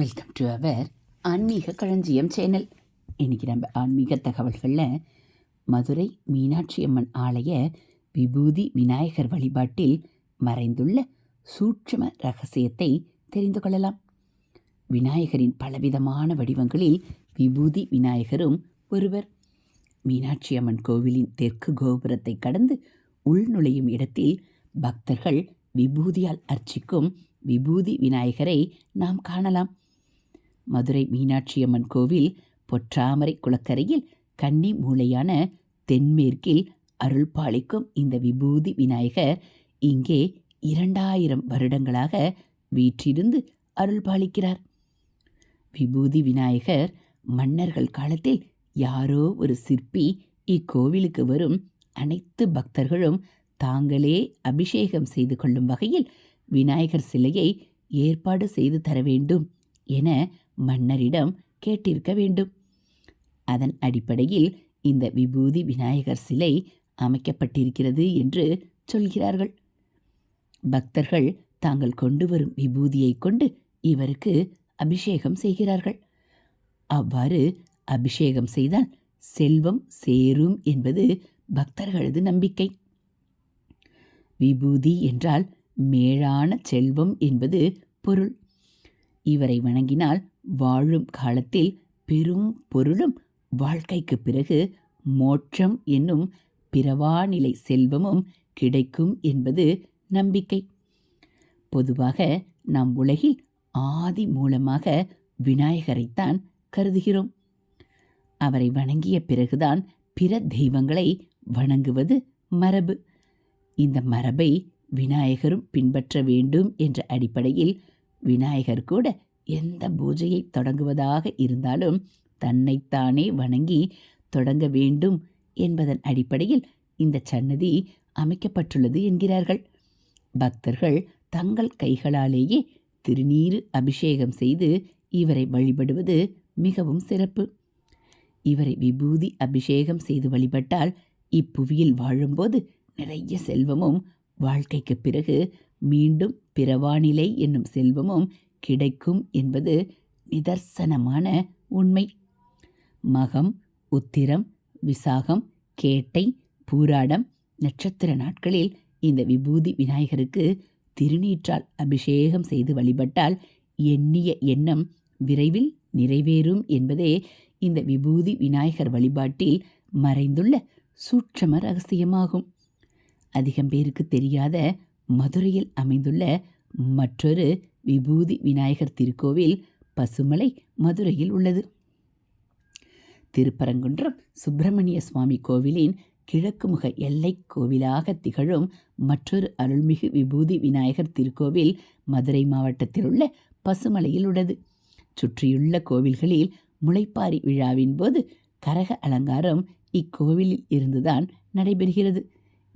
Welcome to our ஆன்மீக களஞ்சியம் channel. இன்றைக்கி நம்ம ஆன்மீக தகவல்களில் மதுரை மீனாட்சி அம்மன் ஆலய விபூதி விநாயகர் வழிபாட்டில் மறைந்துள்ள சூட்சும ரகசியத்தை தெரிந்து கொள்ளலாம். விநாயகரின் பலவிதமான வடிவங்களில் விபூதி விநாயகரும் ஒருவர். மீனாட்சி அம்மன் கோவிலின் தெற்கு கோபுரத்தை கடந்து உள்நுழையும் இடத்தில் பக்தர்கள் விபூதியால் அர்ச்சிக்கும் விபூதி விநாயகரை நாம் காணலாம். மதுரை மீனாட்சியம்மன் கோவில் பொற்றாமரை குளக்கரையில் கன்னி மூலையான தென்மேற்கில் அருள் பாலிக்கும் இந்த விபூதி விநாயகர் இங்கே இரண்டாயிரம் வருடங்களாக வீற்றிருந்து அருள் பாலிக்கிறார் விபூதி விநாயகர் மன்னர்கள் காலத்தில் யாரோ ஒரு சிற்பி இக்கோவிலுக்கு வரும் அனைத்து பக்தர்களும் தாங்களே அபிஷேகம் செய்து கொள்ளும் வகையில் விநாயகர் சிலையை ஏற்பாடு செய்து தர வேண்டும் என மன்னரிடம் கேட்டிருக்க வேண்டும். அதன் அடிப்படையில் இந்த விபூதி விநாயகர் சிலை அமைக்கப்பட்டிருக்கிறது என்று சொல்கிறார்கள். பக்தர்கள் தாங்கள் கொண்டு வரும் விபூதியை கொண்டு இவருக்கு அபிஷேகம் செய்கிறார்கள். அவ்வாறு அபிஷேகம் செய்தால் செல்வம் சேரும் என்பது பக்தர்களது நம்பிக்கை. விபூதி என்றால் மேலான செல்வம் என்பது பொருள். இவரை வணங்கினால் வாழும் காலத்தில் பெரும் பொருளும் வாழ்க்கைக்கு பிறகு மோட்சம் என்னும் பிறவாநிலை செல்வமும் கிடைக்கும் என்பது நம்பிக்கை. பொதுவாக நம் உலகில் ஆதி மூலமாக விநாயகரைத்தான் கருதுகிறோம். அவரை வணங்கிய பிறகுதான் பிற தெய்வங்களை வணங்குவது மரபு. இந்த மரபை விநாயகரும் பின்பற்ற வேண்டும் என்ற அடிப்படையில் விநாயகர் கூட எந்த பூஜையை தொடங்குவதாக இருந்தாலும் தன்னைத்தானே வணங்கி தொடங்க வேண்டும் என்பதன் அடிப்படையில் இந்த சன்னதி அமைக்கப்பட்டுள்ளது என்கிறார்கள். பக்தர்கள் தங்கள் கைகளாலேயே திருநீரு அபிஷேகம் செய்து இவரை வழிபடுவது மிகவும் சிறப்பு. இவரை விபூதி அபிஷேகம் செய்து வழிபட்டால் இப்புவியில் வாழும்போது நிறைய செல்வமும் வாழ்க்கைக்கு பிறகு மீண்டும் பிறவானிலை என்னும் செல்வமும் கிடைக்கும் என்பது நிதர்சனமான உண்மை. மகம் உத்திரம் விசாகம் கேட்டை பூராடம் நட்சத்திர நாட்களில் இந்த விபூதி விநாயகருக்கு திருநீற்றால் அபிஷேகம் செய்து வழிபட்டால் எண்ணிய எண்ணம் விரைவில் நிறைவேறும் என்பதே இந்த விபூதி விநாயகர் வழிபாட்டில் மறைந்துள்ள சூட்சம ரகசியமாகும். அதிகம் பேருக்கு தெரியாத மதுரையில் அமைந்துள்ள மற்றொரு விபூதி விநாயகர் திருக்கோவில் பசுமலை மதுரையில் உள்ளது. திருப்பரங்குன்றம் சுப்பிரமணிய சுவாமி கோவிலின் கிழக்கு முக எல்லை கோவிலாக திகழும் மற்றொரு அருள்மிகு விபூதி விநாயகர் திருக்கோவில் மதுரை மாவட்டத்தில் உள்ள பசுமலையில் உள்ளது. சுற்றியுள்ள கோவில்களில் முளைப்பாரி விழாவின் போது கரக அலங்காரம் இக்கோவிலில் இருந்துதான் நடைபெறுகிறது.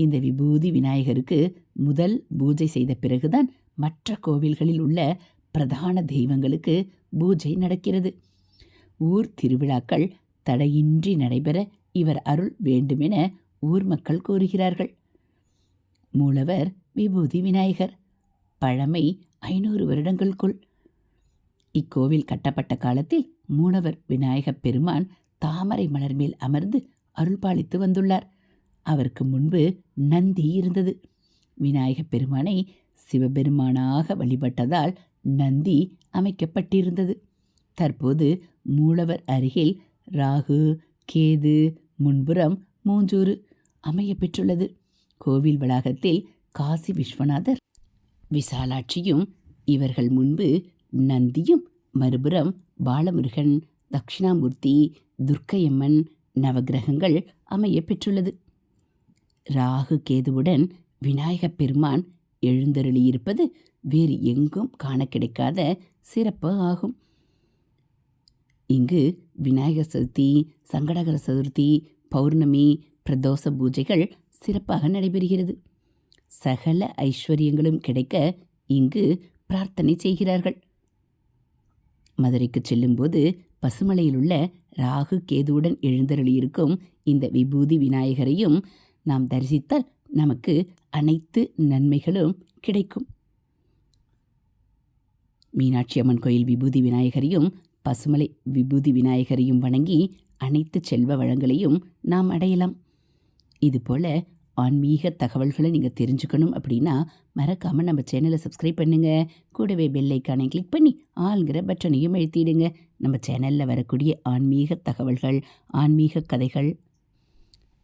இந்த விபூதி விநாயகருக்கு முதல் பூஜை செய்த பிறகுதான் மற்ற கோவில்களில் உள்ள பிரதான தெய்வங்களுக்கு பூஜை நடக்கிறது. ஊர் திருவிழாக்கள் தடையின்றி நடைபெற இவர் அருள் வேண்டுமென ஊர் மக்கள் கூறுகிறார்கள் மூலவர் விபூதி விநாயகர். பழமை ஐநூறு வருடங்களுக்குள். இக்கோவில் கட்டப்பட்ட காலத்தில் மூலவர் விநாயகப் பெருமான் தாமரை மலர் மேல் அமர்ந்து அருள்பாலித்து வந்துள்ளார். அவருக்கு முன்பு நந்தி இருந்தது. விநாயகப் பெருமானை சிவபெருமானாக வழிபட்டதால் நந்தி அமைக்கப்பட்டிருந்தது. தற்போது மூலவர் அருகில் ராகு கேது முன்புறம் மூஞ்சூறு அமைய பெற்றுள்ளது கோவில் வளாகத்தில் காசி விஸ்வநாதர் விசாலாட்சியும் இவர்கள் முன்பு நந்தியும் மறுபுறம் பாலமுருகன் தட்சிணாமூர்த்தி துர்க்கையம்மன் நவகிரகங்கள் அமைய பெற்றுள்ளது ராகு கேதுவுடன் விநாயகப் பெருமான் எழுந்தருளியிருப்பது வேறு எங்கும் காண கிடைக்காத சிறப்பு ஆகும். இங்கு விநாயகர் சதுர்த்தி சங்கடகர சதுர்த்தி பௌர்ணமி பிரதோஷ பூஜைகள் சிறப்பாக நடைபெறுகிறது. சகல ஐஸ்வர்யங்களும் கிடைக்க இங்கு பிரார்த்தனை செய்கிறார்கள். மதுரைக்கு செல்லும்போது பசுமலையில் உள்ள ராகு கேதுவுடன் எழுந்தருளியிருக்கும் இந்த விபூதி விநாயகரையும் நாம் தரிசித்தால் நமக்கு அனைத்து நன்மைகளும் கிடைக்கும். மீனாட்சி அம்மன் கோயில் விபூதி விநாயகரையும் பசுமலை விபூதி விநாயகரையும் வணங்கி அனைத்து செல்வ வளங்களையும் நாம் அடையலாம். இதுபோல் ஆன்மீக தகவல்களை நீங்கள் தெரிஞ்சுக்கணும் அப்படின்னா மறக்காமல் நம்ம சேனலை சப்ஸ்கிரைப் பண்ணுங்கள் கூடவே பெல்லைக்கானை கிளிக் பண்ணி ஆளுங்கிற பட்டனையும் எழுத்திடுங்க நம்ம சேனலில் வரக்கூடிய ஆன்மீக தகவல்கள் ஆன்மீக கதைகள்